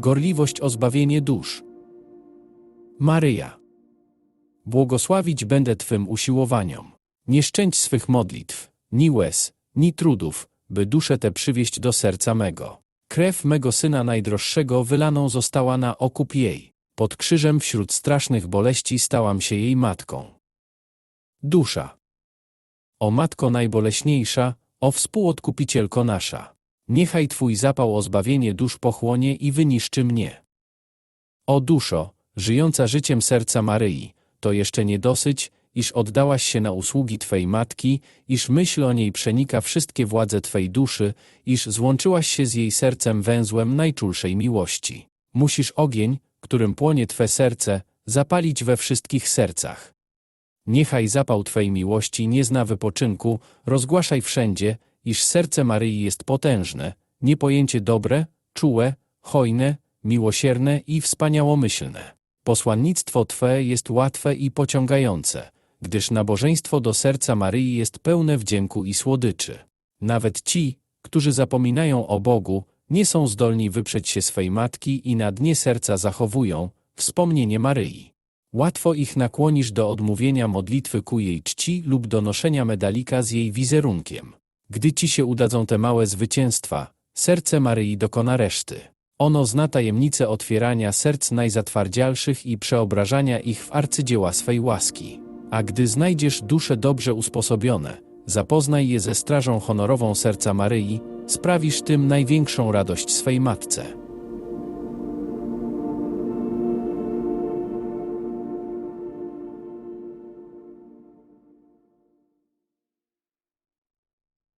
gorliwość o zbawienie dusz. Maryja. Błogosławić będę Twym usiłowaniom. Nie szczędź swych modlitw, ni łez, ni trudów, by duszę tę przywieść do serca mego. Krew mego syna najdroższego wylaną została na okup jej. Pod krzyżem wśród strasznych boleści stałam się jej matką. Dusza. O matko najboleśniejsza, o współodkupicielko nasza. Niechaj Twój zapał o zbawienie dusz pochłonie i wyniszczy mnie. O duszo, żyjąca życiem serca Maryi, to jeszcze nie dosyć, iż oddałaś się na usługi Twej matki, iż myśl o niej przenika wszystkie władze Twej duszy, iż złączyłaś się z jej sercem węzłem najczulszej miłości. Musisz ogień, którym płonie Twe serce, zapalić we wszystkich sercach. Niechaj zapał Twej miłości nie zna wypoczynku, rozgłaszaj wszędzie, iż serce Maryi jest potężne, niepojęcie dobre, czułe, hojne, miłosierne i wspaniałomyślne. Posłannictwo Twe jest łatwe i pociągające, gdyż nabożeństwo do serca Maryi jest pełne wdzięku i słodyczy. Nawet ci, którzy zapominają o Bogu, nie są zdolni wyprzeć się swej matki i na dnie serca zachowują wspomnienie Maryi. Łatwo ich nakłonisz do odmówienia modlitwy ku jej czci lub do noszenia medalika z jej wizerunkiem. Gdy ci się udadzą te małe zwycięstwa, serce Maryi dokona reszty. Ono zna tajemnicę otwierania serc najzatwardzialszych i przeobrażania ich w arcydzieła swej łaski. A gdy znajdziesz dusze dobrze usposobione, zapoznaj je ze strażą honorową serca Maryi, sprawisz tym największą radość swej matce.